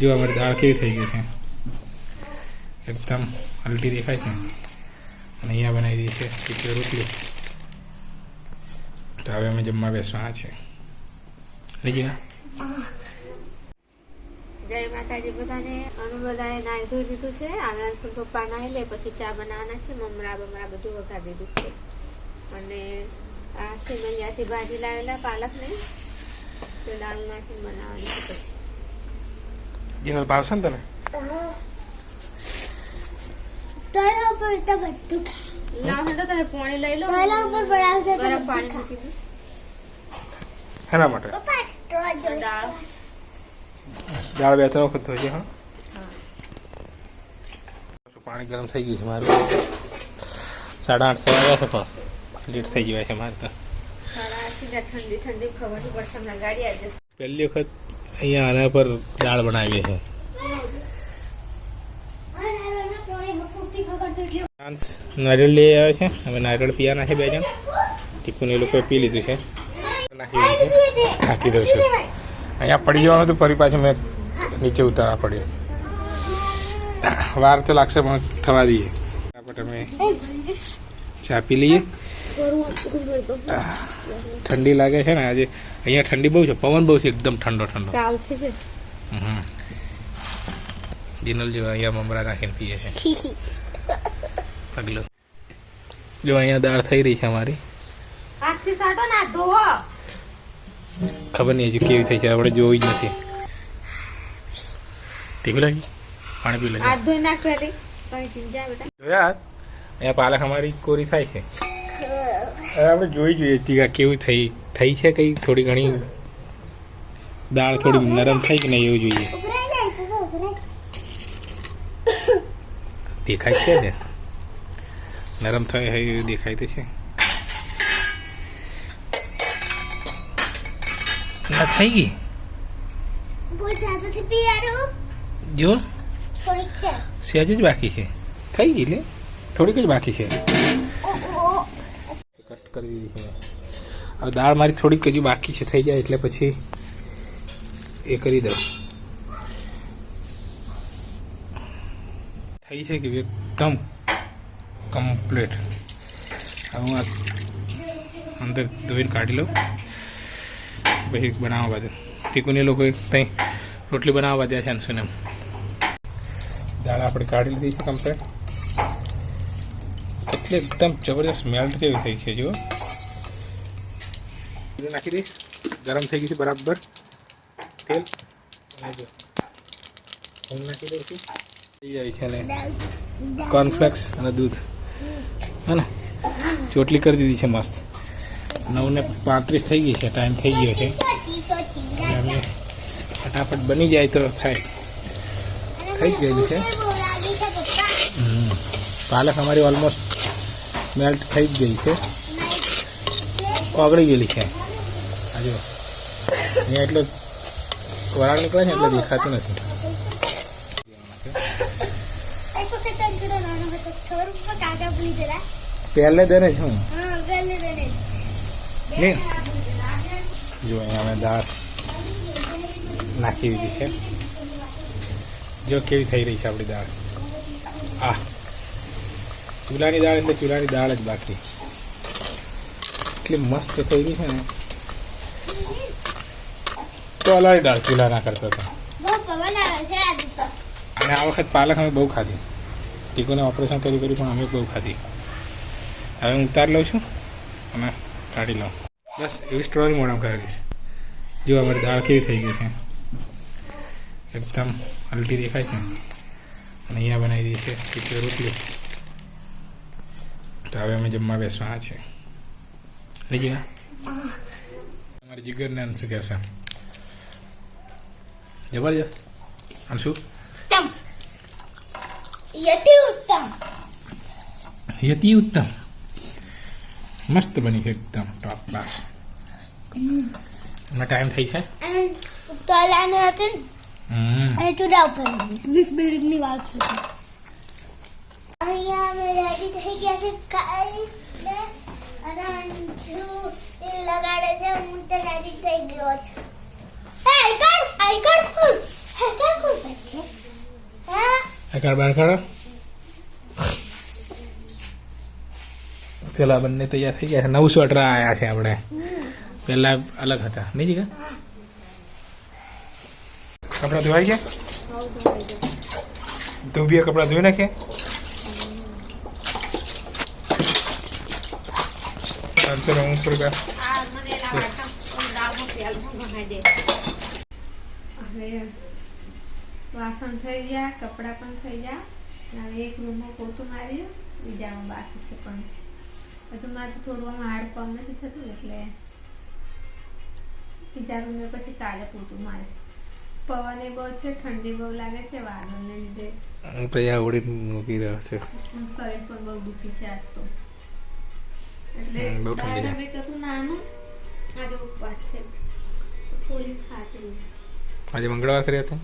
જો અમારી દાળ કેવી થઈ ગઈ છે. એકદમ હલટી દેખાય છે. અને અહીંયા બનાવી દઈએ છે રોટલી. તો હવે અમે જમવા બેસવાના છે. લીજી જય માતાજી બધાને. અમે બધાએ નાહી ધોઈ દીધું છે. હવે અંશુલ પપ્પા નાહી લે, પછી ચા બનાવવાના છે. મમરા બમરા બધું વઘાર દીધું છે. અને આ સિમૈયાથી ભાજી લાવેલા પાલકને. તો દાળ નાખીને બનાવવાની છે. જીનલ ભાવશે ને તને તળા ઉપર તો બધું ખાય ના હંડો તમે પાણી લઈ લો તળા ઉપર બનાવે છે તો ગરમ બધું પાણી ખાય. મૂકી દો એના માટે દાળ બે ત્રણ વખત ધોઈ છે હા પાણી ગરમ થઈ ગયું છે મારું સાડા આઠ થવા આવ્યા છે પણ લેટ થઈ ગયા છે મારે તો ઠંડી ઠંડી ખબર પડશે ગાડી આવી જશે પહેલી વખત અહીંયા આના પર દાળ બનાવી છે નારિયેળ લઈ આવ્યો છે. અમે નારિયેળ પીવાના છે બે જણ. ટીપુને એ લોકોએ પી લીધું છે. નાખી દઉં છું. અહીંયા પડી જવાનું હતું, ફરી પાછું મેં નીચે ઉતારવા પડ્યો. વાર તો લાગશે, પણ થવા દઈએ. અમે ચા પી લઈએ. ઠંડી લાગે છે ને આજે. અહીંયા ઠંડી બહુ છે. પવન બહુ છે. એકદમ ઠંડો ઠંડો. છે જો. અહીંયા મમરા નાખીને પીએ છે. પગલો. જો અહીંયા દાળ થઈ રહી છે અમારી. ખબર નહીં હજુ કેવી થઈ છે. આપણે જોઈ જ નથી. ઠીક લાગી પાણી પી બેટા. જોયા? અહીંયા પાલક અમારી કોરી થાય છે. આપણે જોઈ જોઈએ ટીકા કેવી થઈ થઈ છે કઈ? થોડી ઘણી દાળ થોડી નરમ થઈ કે નહીં એવું જોઈએ. દેખાય છે ને? નરમ થઈ હોય એવું દેખાય તો છે. ના થઈ ગઈ? જો સહેજ જ બાકી છે. થઈ ગઈ લે? થોડીક જ બાકી છે. કરી દીધી હવે દાળ મારી થોડીક હજુ બાકી છે, થઈ જાય એટલે પછી એ કરી દઉં. થઈ છે કે એકદમ કમ્પ્લીટ હવે હું અંદર ધોઈને કાઢી લઉં. પછી બનાવવા બાદ ટીકુને લોકો ત્યાં રોટલી બનાવવા બાદ છે અંશુને દાળ આપણે કાઢી લીધી છે કમ્પ્લીટ એટલે એકદમ જબરદસ્ત મેલ્ટ કેવી થઈ છે જુઓ. નાખી દઈશ. ગરમ થઈ ગયું છે બરાબર. તેલ. અને નાખી છું થઈ જાય છે ને. કોર્નફ્લેક્સ અને દૂધ. હે ને? ચોટલી કરી દીધી છે મસ્ત. નવ ને પાંત્રીસ થઈ ગઈ છે ટાઈમ થઈ ગયો છે. ફટાફટ બની જાય તો થાય. થઈ જ ગયેલું છે. પાલક અમારી ઓલમોસ્ટ મેલ્ટ થઈ જ ગઈ છે. ઓગળી ગયેલી છે. આ જો અહીંયા એટલો વરાળ નીકળે છે એટલે દેખાતું નથી. પહેલે દરે ગલે લે. જો અહીંયા અમે દાળ નાખી દીધી છે. જો કેવી થઈ રહી છે આપણી દાળ. આ. ચૂલાની દાળ એટલે ચૂલાની દાળ જ બાકી. એટલી મસ્ત થઈ ગઈ છે ને. તો અલારી દાળ ચૂલા ના કરતો હતો. અને આ વખત પાલક અમે બહુ ખાધી. ટીકોને ઓપરેશન કરી કરી પણ અમે બહુ ખાધી. હવે હું ઉતાર લઉં છું અને કાઢી લઉં. બસ એવી સ્ટોરી મોઢામાં કરી દઈશ જો અમારી દાળ કેવી થઈ ગઈ છે. એકદમ હલકી દેખાય છે. અને અહીંયા બનાવી દઈએ છે રોટલી. તો હવે અમે જમવા બેસવાના છે. લીજી ના અમારી જીગરને અંશુ કહેશે? જબરજસ્ત અંશુ યતિ ઉત્તમ. યતિ ઉત્તમ. મસ્ત બની છે એકદમ ટોપ ક્લાસ એમાં ટાઈમ થઈ છે? તલાને હતી ને? અને ચૂલા ઉપર વીસ મિનિટની વાત છે. અહીંયા અમે રેડી થઈ ગયા છે. કાલે અને અંશુ એ લગાડે છે. હું તો રેડી થઈ ગયો છું. હે આઈકર આઈકર ફૂલ કાર્ડ ખોલ હે કાર્ડ ખોલ કાઢ બહાર કાઢો ચલો બંને તૈયાર થઈ ગયા છે. નવું સ્વેટર આવ્યા છે આપણે. પહેલા અલગ હતા. નહીં જી કપડાં ધોવાઈ ગયું. ધોબીએ કપડાં ધોઈ નાખે ચલો હું થોડીક વાર આ મને એના વાટકા પણ દાળમાં પ્યાલમાં ભમાઈ દે. હવે વાસણ થઈ ગયા કપડાં પણ થઈ ગયા એક રૂમમાં પોતું માર્યું બીજામાં બાકી છે પણ બધું મારે થોડું હાડ કામ નથી થતું એટલે બીજા રૂમે પછી કાલે પોતું મારીશ પવન એ બહુ છે ઠંડી બહુ લાગે છે વાદળને લીધે અહીંયા મૂકી રહ્યો છે શરીર પણ બહુ દુખી છે આજ તો બહુ ઠંડી નાનું આજે ઉપવાસ છે. આજે મંગળવાર કર્યો હતો?